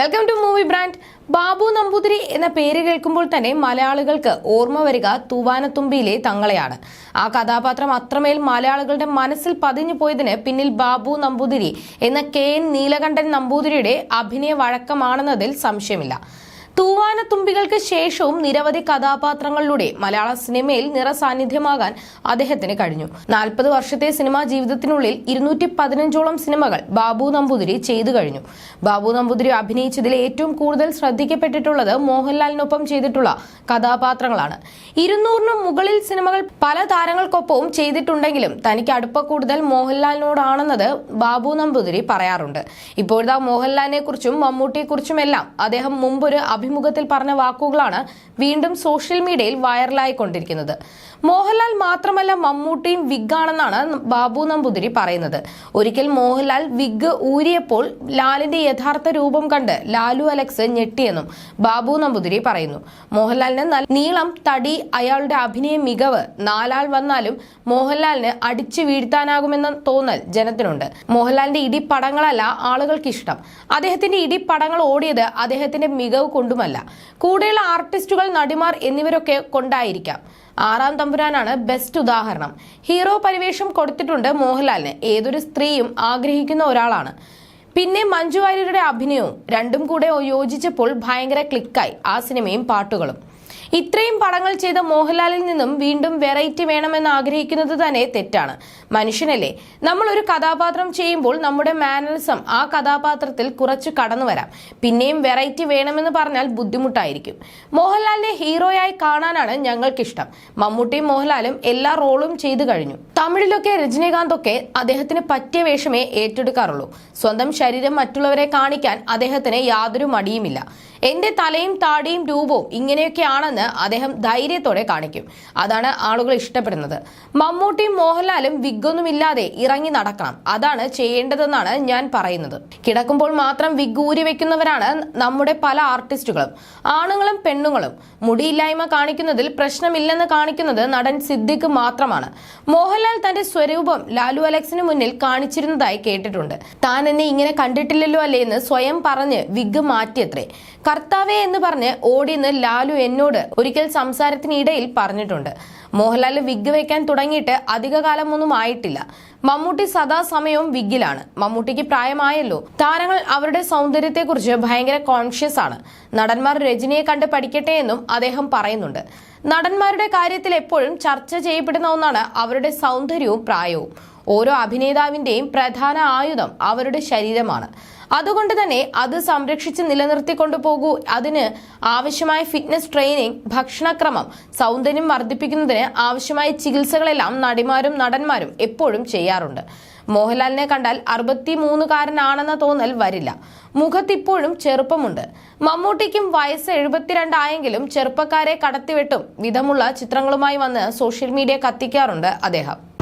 Welcome to movie brand Babu Namboothiri എന്ന പേര് കേൾക്കുമ്പോൾ തന്നെ മലയാളികൾക്ക് ഓർമ്മ വരിക തൂവാനത്തുമ്പിയിലെ തങ്ങളെയാണ്. ആ കഥാപാത്രം അത്രമേൽ മലയാളികളുടെ മനസ്സിൽ പതിഞ്ഞു പോയതിന് പിന്നിൽ ബാബു നമ്പൂതിരി എന്ന കെ എൻ നീലകണ്ഠൻ നമ്പൂതിരിയുടെ അഭിനയ വഴക്കമാണെന്നതിൽ സംശയമില്ല. തൂവാനത്തുമ്പികൾക്ക് ശേഷവും നിരവധി കഥാപാത്രങ്ങളിലൂടെ മലയാള സിനിമയിൽ നിറസാന്നിധ്യമാകാൻ അദ്ദേഹത്തിന് കഴിഞ്ഞു. നാൽപ്പത് വർഷത്തെ സിനിമാ ജീവിതത്തിനുള്ളിൽ ഇരുന്നൂറ്റി പതിനഞ്ചോളം സിനിമകൾ ബാബു നമ്പൂതിരി ചെയ്തു കഴിഞ്ഞു. ബാബു നമ്പൂതിരി അഭിനയിച്ചതിൽ ഏറ്റവും കൂടുതൽ ശ്രദ്ധിക്കപ്പെട്ടിട്ടുള്ളത് മോഹൻലാലിനൊപ്പം ചെയ്തിട്ടുള്ള കഥാപാത്രങ്ങളാണ്. ഇരുന്നൂറിനും മുകളിൽ സിനിമകൾ പല താരങ്ങൾക്കൊപ്പവും ചെയ്തിട്ടുണ്ടെങ്കിലും തനിക്ക് അടുപ്പ കൂടുതൽ മോഹൻലാലിനോടാണെന്നത് ബാബു നമ്പൂതിരി പറയാറുണ്ട്. ഇപ്പോഴത്തെ മോഹൻലാലിനെ കുറിച്ചും മമ്മൂട്ടിയെക്കുറിച്ചുമെല്ലാം അദ്ദേഹം മുമ്പൊരു അഭിമുഖത്തിൽ പറഞ്ഞ വാക്കുകളാണ് വീണ്ടും സോഷ്യൽ മീഡിയയിൽ വൈറലായിക്കൊണ്ടിരിക്കുന്നത്. മോഹൻലാൽ മാത്രമല്ല മമ്മൂട്ടിയും വിഗാണെന്നാണ് ബാബു നമ്പൂതിരി പറയുന്നത്. ഒരിക്കൽ മോഹൻലാൽ വിഗ് ഊരിയപ്പോൾ ലാലിന്റെ യഥാർത്ഥ രൂപം കണ്ട് ലാലു അലക്സ് ഞെട്ടിയെന്നും ബാബു നമ്പൂതിരി പറയുന്നു. മോഹൻലാലിന് നീളം തടി അയാളുടെ അഭിനയ മികവ് നാലാൾ വന്നാലും മോഹൻലാലിന് അടിച്ചു വീഴ്ത്താനാകുമെന്ന തോന്നൽ ജനത്തിനുണ്ട്. മോഹൻലാലിന്റെ ഇടിപ്പടങ്ങളല്ല ആളുകൾക്ക് ഇഷ്ടം അദ്ദേഹത്തിന്റെ ഇടിപ്പടങ്ങൾ ഓടിയത് അദ്ദേഹത്തിന്റെ മികവ് കൊണ്ടുമല്ല കൂടെയുള്ള ആർട്ടിസ്റ്റുകൾ നടിമാർ എന്നിവരൊക്കെ കൊണ്ടായിരിക്കാം. ആറാം തമ്പുരാനാണ് ബെസ്റ്റ് ഉദാഹരണം. ഹീറോ പരിവേഷം കൊടുത്തിട്ടുണ്ട് മോഹൻലാലിന്. ഏതൊരു സ്ത്രീയും ആഗ്രഹിക്കുന്ന ഒരാളാണ്. പിന്നെ മഞ്ജു വാര്യരുടെ അഭിനയവും രണ്ടും കൂടെ യോജിച്ചപ്പോൾ ഭയങ്കര ക്ലിക്കായി ആ സിനിമയും പാട്ടുകളും. ഇത്രയും പടങ്ങൾ ചെയ്ത മോഹൻലാലിൽ നിന്നും വീണ്ടും വെറൈറ്റി വേണമെന്ന് ആഗ്രഹിക്കുന്നത് തന്നെ തെറ്റാണ്. മനുഷ്യനല്ലേ? നമ്മൾ ഒരു കഥാപാത്രം ചെയ്യുമ്പോൾ നമ്മുടെ മാനറിസം ആ കഥാപാത്രത്തിൽ കുറച്ച് കടന്നു വരാം. പിന്നെയും വെറൈറ്റി വേണമെന്ന് പറഞ്ഞാൽ ബുദ്ധിമുട്ടായിരിക്കും. മോഹൻലാലിനെ ഹീറോയായി കാണാനാണ് ഞങ്ങൾക്കിഷ്ടം. മമ്മൂട്ടിയും മോഹൻലാലും എല്ലാ റോളും ചെയ്തു കഴിഞ്ഞു. തമിഴിലൊക്കെ രജനീകാന്ത് ഒക്കെ അദ്ദേഹത്തിന് പറ്റിയ വേഷമേ ഏറ്റെടുക്കാറുള്ളൂ. സ്വന്തം ശരീരം മറ്റുള്ളവരെ കാണിക്കാൻ അദ്ദേഹത്തിന് യാതൊരു മടിയുമില്ല. എന്റെ തലയും താടിയും രൂപവും ഇങ്ങനെയൊക്കെയാണെന്ന് അദ്ദേഹം ധൈര്യത്തോടെ കാണിക്കും. അതാണ് ആളുകൾ ഇഷ്ടപ്പെടുന്നത്. മമ്മൂട്ടിയും മോഹൻലാലും വിഗ്ഗൊന്നുമില്ലാതെ ഇറങ്ങി നടക്കണം. അതാണ് ചെയ്യേണ്ടതെന്നാണ് ഞാൻ പറയുന്നത്. കിടക്കുമ്പോൾ മാത്രം വിഗ് ഊരി വെക്കുന്നവരാണ് നമ്മുടെ പല ആർട്ടിസ്റ്റുകളും. ആണുങ്ങളും പെണ്ണുങ്ങളും. മുടിയില്ലായ്മ കാണിക്കുന്നതിൽ പ്രശ്നമില്ലെന്ന് കാണിക്കുന്നത് നടൻ സിദ്ദിഖ് മാത്രമാണ്. മോഹൻലാൽ തന്റെ സ്വരൂപം ലാലു അലക്സിന് മുന്നിൽ കാണിച്ചിരുന്നതായി കേട്ടിട്ടുണ്ട്. താൻ എന്നെ ഇങ്ങനെ കണ്ടിട്ടില്ലല്ലോ അല്ലേ എന്ന് സ്വയം പറഞ്ഞ് വിഗ് മാറ്റിയത്രേ. കർത്താവേ എന്ന് പറഞ്ഞ് ഓടിയെന്ന് ലാലു എന്നോട് ഒരിക്കൽ സംസാരത്തിനിടയിൽ പറഞ്ഞിട്ടുണ്ട്. മോഹൻലാൽ വിഗ് വെക്കാൻ തുടങ്ങിയിട്ട് അധികകാലമൊന്നും ആയിട്ടില്ല. മമ്മൂട്ടി സദാസമയവും വിഗിലാണ്. മമ്മൂട്ടിക്ക് പ്രായമായല്ലോ. താരങ്ങൾ അവരുടെ സൗന്ദര്യത്തെക്കുറിച്ച് ഭയങ്കര കോൺഷ്യസ് ആണ്. നടന്മാർ രജനിയെ കണ്ട് പഠിക്കട്ടെ എന്നും അദ്ദേഹം പറയുന്നുണ്ട്. നടന്മാരുടെ കാര്യത്തിൽ എപ്പോഴും ചർച്ച ചെയ്യപ്പെടുന്ന ഒന്നാണ് അവരുടെ സൗന്ദര്യവും പ്രായവും. ഓരോ അഭിനേതാവിന്റെയും പ്രധാന ആയുധം അവരുടെ ശരീരമാണ്. അതുകൊണ്ട് തന്നെ അത് സംരക്ഷിച്ച് നിലനിർത്തിക്കൊണ്ടു പോകൂ. അതിന് ആവശ്യമായ ഫിറ്റ്നസ് ട്രെയിനിങ് ഭക്ഷണക്രമം സൗന്ദര്യം വർദ്ധിപ്പിക്കുന്നതിന് ആവശ്യമായ ചികിത്സകളെല്ലാം നടിമാരും നടന്മാരും എപ്പോഴും ചെയ്യാറുണ്ട്. മോഹൻലാലിനെ കണ്ടാൽ അറുപത്തി മൂന്നുകാരനാണെന്ന തോന്നൽ വരില്ല. മുഖത്തിപ്പോഴും ചെറുപ്പമുണ്ട്. മമ്മൂട്ടിക്കും വയസ്സ് എഴുപത്തിരണ്ടായെങ്കിലും ചെറുപ്പക്കാരെ കടത്തിവെട്ടും വിധമുള്ള ചിത്രങ്ങളുമായി വന്ന് സോഷ്യൽ മീഡിയ കത്തിക്കാറുണ്ട് അദ്ദേഹം.